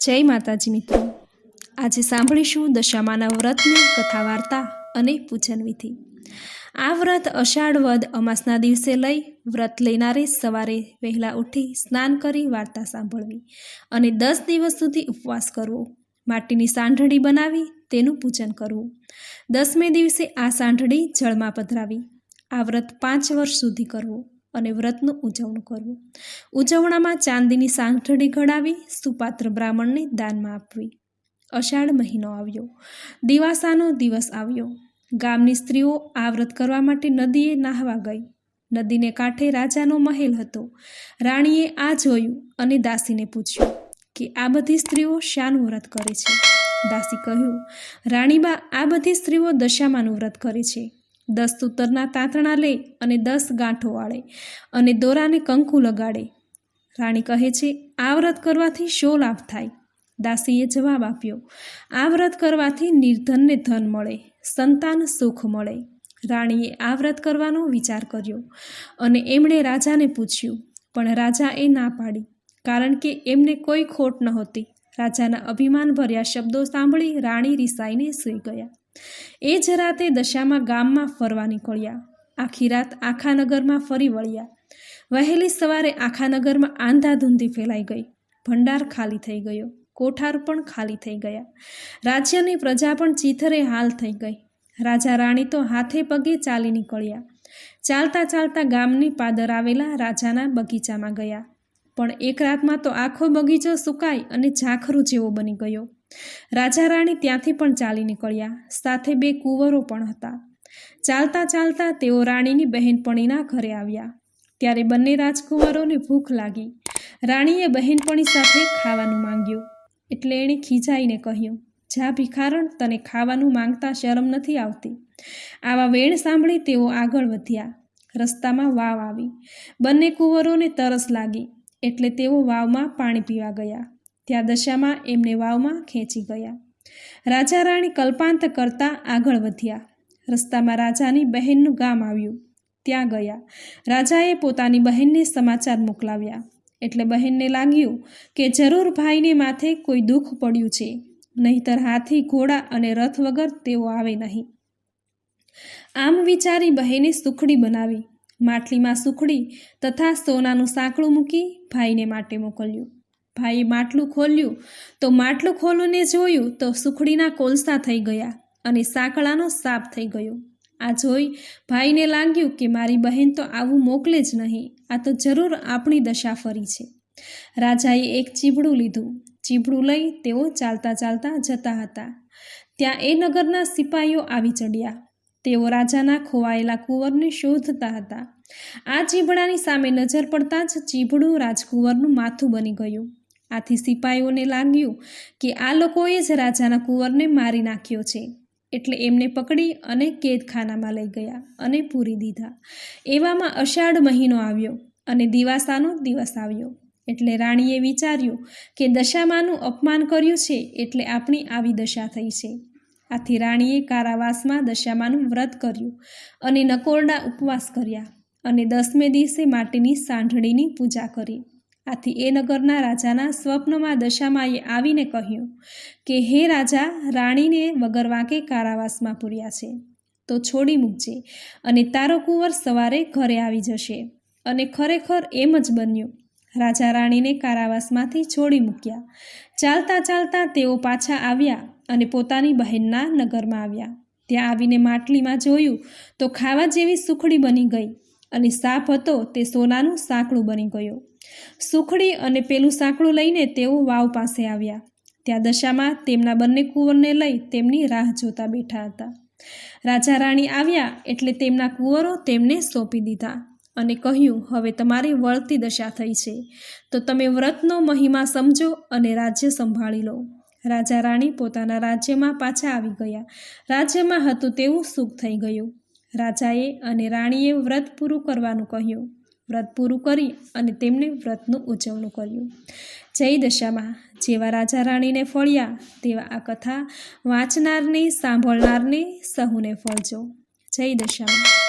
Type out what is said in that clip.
જય માતાજી મિત્રો. આજે સાંભળીશું દશામાના વ્રતની કથા વાર્તા અને પૂજન વિધિ. આ વ્રત અષાઢ વદ અમાસના દિવસે લઈ વ્રત લેનારે સવારે વહેલા ઉઠી સ્નાન કરી વાર્તા સાંભળવી અને દસ દિવસ સુધી ઉપવાસ કરવો. માટીની સાંઢળી બનાવી તેનું પૂજન કરવું. દસમે દિવસે આ સાંઢળી જળમાં પધરાવી આ વ્રત પાંચ વર્ષ સુધી કરવું. અને વ્રતનું ઉજવણું કરવું. ઉજવણામાં ચાંદીની સાંઠળી ઘડાવી, સુપાત્ર બ્રાહ્મણને દાનમાં આપવી. અષાઢ મહિનો આવ્યો. દિવાસાનો દિવસ આવ્યો. ગામની સ્ત્રીઓ આ વ્રત કરવા માટે નદીએ નાહવા ગઈ. નદીને કાંઠે રાજાનો મહેલ હતો. રાણીએ આ જોયું અને દાસીને પૂછ્યું કે આ બધી સ્ત્રીઓ શાનું વ્રત કરે છે? દાસી કહ્યું, રાણીબા, આ બધી સ્ત્રીઓ દશામાનું વ્રત કરે છે. દસ સૂતરના તાંતણા લે અને દસ ગાંઠો વાળે અને દોરાને કંકુ લગાડે. રાણી કહે છે, આ વ્રત કરવાથી શો લાભ થાય? દાસીએ જવાબ આપ્યો, આ વ્રત કરવાથી નિર્ધનને ધન મળે, સંતાન સુખ મળે. રાણીએ આ વ્રત કરવાનો વિચાર કર્યો અને એમણે રાજાને પૂછ્યું, પણ રાજા એ ના પાડી, કારણ કે એમને કોઈ ખોટ નહોતી. રાજાના અભિમાન ભર્યા શબ્દો સાંભળી રાણી રિસાઈને સૂઈ ગયા. એ જ રાતે દશામાં ગામમાં ફરવા નીકળ્યા. આખી રાત આખા નગરમાં ફરી વળ્યા. વહેલી સવારે આખા નગરમાં આંધાધૂંધી ફેલાઈ ગઈ. ભંડાર ખાલી થઈ ગયો. કોઠાર પણ ખાલી થઈ ગયા. રાજ્યની પ્રજા પણ ચીથરે હાલ થઈ ગઈ. રાજા રાણી તો હાથે પગે ચાલી નીકળ્યા. ચાલતા ચાલતા ગામની પાદર આવેલા રાજાના બગીચામાં ગયા. પણ એક રાતમાં તો આખો બગીચો સુકાઈ અને ઝાખરું જેવો બની ગયો. રાજા રાણી ત્યાંથી પણ ચાલી નીકળ્યા. સાથે બે કુંવરો પણ હતા. ચાલતા ચાલતા તેઓ રાણીની બહેનપણીના ઘરે આવ્યા. ત્યારે બંને રાજકુંવરોને ભૂખ લાગી. રાણીએ બહેનપણી સાથે ખાવાનું માંગ્યું. એટલે એણે ખીજાઈને કહ્યું, જા ભિખારણ, તને ખાવાનું માંગતા શરમ નથી આવતી. આવા વેણ સાંભળી તેઓ આગળ વધ્યા. રસ્તામાં વાવ આવી. બંને કુંવરોને તરસ લાગી. એટલે તેઓ વાવમાં પાણી પીવા ગયા. ત્યાં દશામાં એમને વાવમાં ખેંચી ગયા. રાજા રાણી કલ્પાંત કરતા આગળ વધ્યા. રસ્તામાં રાજાની બહેનનું ગામ આવ્યું. ત્યાં ગયા. રાજાએ પોતાની બહેનને સમાચાર મોકલાવ્યા. એટલે બહેનને લાગ્યું કે જરૂર ભાઈને માથે કોઈ દુઃખ પડ્યું છે. નહીતર હાથી, ઘોડા અને રથ વગર તેઓ આવે નહીં. આમ વિચારી બહેને સુખડી બનાવી. માટલીમાં સુખડી તથા સોનાનું સાંકળું મૂકી ભાઈને માટે મોકલ્યું. ભાઈએ માટલું ખોલ્યું. તો માટલું ખોલીને જોયું તો સુખડીના કોલસા થઈ ગયા અને સાંકળાનો સાપ થઈ ગયો. આ જોઈ ભાઈને લાગ્યું કે મારી બહેન તો આવું મોકલે જ નહીં. આ તો જરૂર આપણી દશા ફરી છે. રાજાએ એક ચીબડું લીધું. ચીબડું લઈ તેઓ ચાલતા ચાલતા જતા હતા. ત્યાં એ નગરના સિપાહીઓ આવી ચડ્યા. તેઓ રાજાના ખોવાયેલા કુંવરને શોધતા હતા. આ ચીબડાની સામે નજર પડતા જ ચીબડું રાજકુંવરનું માથું બની ગયું. આથી સિપાહીઓને લાગ્યું કે આ લોકોએ જ રાજાના કુંવરને મારી નાખ્યો છે. એટલે એમને પકડી અને કેદખાનામાં લઈ ગયા અને પૂરી દીધા. એવામાં અષાઢ મહિનો આવ્યો અને દિવાસાનો દિવસ આવ્યો. એટલે રાણીએ વિચાર્યું કે દશામાનું અપમાન કર્યું છે એટલે આપણી આવી દશા થઈ છે. આથી રાણીએ કારાવાસમાં દશામાનું વ્રત કર્યું અને નકોરડા ઉપવાસ કર્યા અને દસમે દિવસે માટીની સાંઢળીની પૂજા કરી. આથી એ નગરના રાજાના સ્વપ્નમાં દશામાએ આવીને કહ્યું કે, હે રાજા, રાણીને વગર વાંકે કારાવાસમાં પૂર્યા છે. તો છોડી મૂકજે અને તારો કુંવર સવારે ઘરે આવી જશે. અને ખરેખર એમ જ બન્યું. રાજા રાણીને કારાવાસમાંથી છોડી મૂક્યા. ચાલતા ચાલતા તેઓ પાછા આવ્યા અને પોતાની બહેનના નગરમાં આવ્યા. ત્યાં આવીને માટલીમાં જોયું તો ખાવા જેવી સુખડી બની ગઈ અને સાપ હતો તે સોનાનું સાંકળું બની ગયો. સુખડી અને પેલું સાંકળું લઈને તેઓ વાવ પાસે આવ્યા. ત્યાં દશામાં તેમના બંને કુંવરને લઈ તેમની રાહ જોતા બેઠા હતા. રાજા રાણી આવ્યા એટલે તેમના કુંવરો તેમને સોંપી દીધા અને કહ્યું, હવે તમારી વળતી દશા થઈ છે. તો તમે વ્રતનો મહિમા સમજો અને રાજ્ય સંભાળી લો. રાજા રાણી પોતાના રાજ્યમાં પાછા આવી ગયા. રાજ્યમાં હતું તેવું સુખ થઈ ગયું. રાજાએ અને રાણીએ વ્રત પૂરું કરવાનું કહ્યું. વ્રત પૂરું કરી અને તેમને વ્રતનું ઉજવણું કર્યું. જય દશામાં જેવા રાજા રાણીને ફળ્યા, તેવા આ કથા વાંચનારને, સાંભળનારને સહુને ફળજો. જય દશામાં